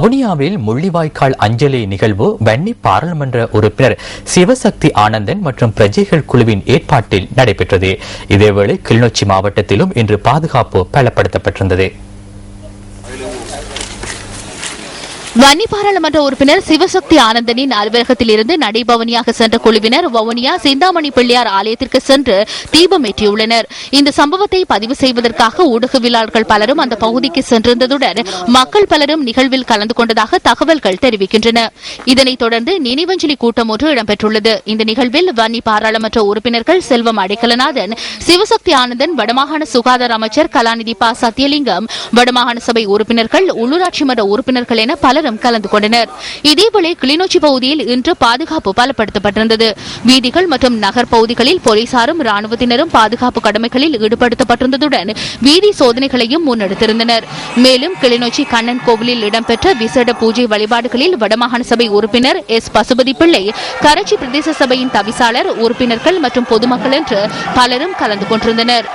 வவுனியாவில் முள்ளிவாய்க்கால் அஞ்சலி நிகழ்வு வன்னி பாராளுமன்ற உறுப்பினர் சிவசக்தி ஆனந்தன் மற்றும் பிரஜைகள் குழுவின் ஏற்பாட்டில் நடைபெற்றது. இதேவேளை கிளிநொச்சி மாவட்டத்திலும் இன்று பாதுகாப்பு பலப்படுத்தப்பட்டிருந்தது. வன்னி பாராளுமன்ற உறுப்பினர் சிவசக்தி ஆனந்தனின் அலுவலகத்தில் இருந்து நடைபவனியாக சென்ற குழுவினர் வவுனியா சிந்தாமணி பிள்ளையார் ஆலயத்திற்கு சென்று தீபம் ஏற்றியுள்ளனர். இந்த சம்பவத்தை பதிவு செய்வதற்காக ஊடகவியலாளர்கள் பலரும் அந்த பகுதிக்கு சென்றிருந்ததுடன் மக்கள் பலரும் நிகழ்வில் கலந்து கொண்டதாக தகவல்கள் தெரிவிக்கின்றன. இதனைத் தொடர்ந்து நினைவஞ்சலி கூட்டம் ஒன்று இடம்பெற்றுள்ளது. இந்த நிகழ்வில் வன்னி பாராளுமன்ற உறுப்பினர்கள் செல்வம் அடைக்கலநாதன் சிவசக்தி ஆனந்தன் வடமாகாண சுகாதார அமைச்சர் கலாநிதி ப. சத்தியலிங்கம் வடமாகாண சபை உறுப்பினர்கள் உள்ளூராட்சி மன்ற உறுப்பினர்கள் என பலரும் கலந்து கொண்டனர். இதேவேளை கிளிநொச்சி பகுதியில் இன்று பாதுகாப்பு பலப்படுத்தப்பட்டிருந்தது. வீதிகள் மற்றும் நகர் பகுதிகளில் போலீசாரும் ராணுவத்தினரும் பாதுகாப்பு கடமைகளில் ஈடுபடுத்தப்பட்டிருந்ததுடன் வீதி சோதனைகளையும் முன்னெடுத்திருந்தனர். மேலும் கிளிநொச்சி கண்ணன் கோவிலில் இடம்பெற்ற விசேட பூஜை வழிபாடுகளில் வடமாகாண சபை உறுப்பினர் எஸ். பசுபதி பிள்ளை கரைச்சி பிரதேச சபையின் தவிசாளர் உறுப்பினர்கள் மற்றும் பொதுமக்கள் என்று பலரும் கலந்து கொண்டிருந்தனர்.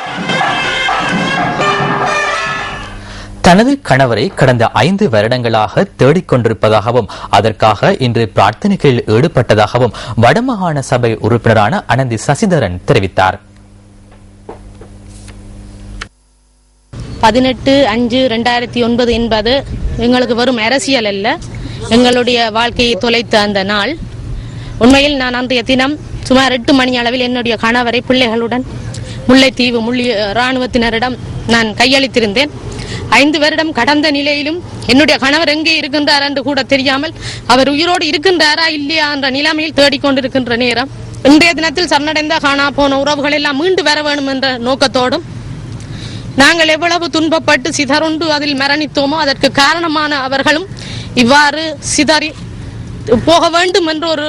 தனது கணவரை கடந்த ஐந்து வருடங்களாக தேடிக் கொண்டிருப்பதாகவும் அதற்காக இன்று பிரார்த்தனைகளில் ஈடுபட்டதாகவும் வடமாகாண சபை உறுப்பினரான அனந்தி சசிதரன் தெரிவித்தார். பதினெட்டு அஞ்சு ரெண்டாயிரத்தி ஒன்பது என்பது எங்களுக்கு வரும் அரசியல் அல்ல எங்களுடைய வாழ்க்கையை தொலைத்த அந்த நாள். உண்மையில் நான் அந்த தினம் சுமார் எட்டு மணி அளவில் என்னுடைய கணவரை பிள்ளைகளுடன் முல்லைத்தீவு முள்ளி இராணுவத்தினரிடம் நான் கையளித்திருந்தேன். ஐந்து வருடம் கடந்த நிலையிலும் என்னுடைய கணவர் எங்கே இருக்கின்றார் என்று கூட தெரியாமல் அவர் உயிரோடு இருக்கின்றாரா இல்லையா என்ற நிலைமையில் தேடிக்கொண்டிருக்கின்ற நேரம். இன்றைய தினத்தில் சரணடைந்த காணா போன உறவுகள் எல்லாம் மீண்டு வர வேண்டும் என்ற நோக்கத்தோடும் நாங்கள் எவ்வளவு துன்பப்பட்டு சிதறுண்டு அதில் மரணித்தோமோ அதற்கு காரணமான அவர்களும் இவ்வாறு சிதறி போக வேண்டும் என்ற ஒரு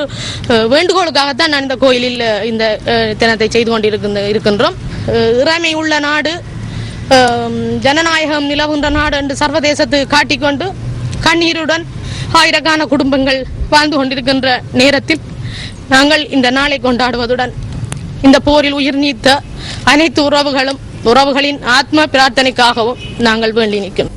வேண்டுகோளுக்காகத்தான் நான் இந்த கோயிலில் இந்த தினத்தை செய்து கொண்டிருக்கின்ற இருக்கின்றோம். இறைமை உள்ள நாடு ஜனநாயகம் நிலவுகின்ற நாடு என்று சர்வதேசத்து காட்டிக்கொண்டு கண்ணீருடன் ஆயிரக்கான குடும்பங்கள் வாழ்ந்து கொண்டிருக்கின்ற நேரத்தில் நாங்கள் இந்த நாளை கொண்டாடுவதுடன் இந்த போரில் உயிர் நீத்த அனைத்து உறவுகளும் உறவுகளின் ஆத்ம பிரார்த்தனைக்காகவும் நாங்கள் வேண்டி நிற்கிறோம்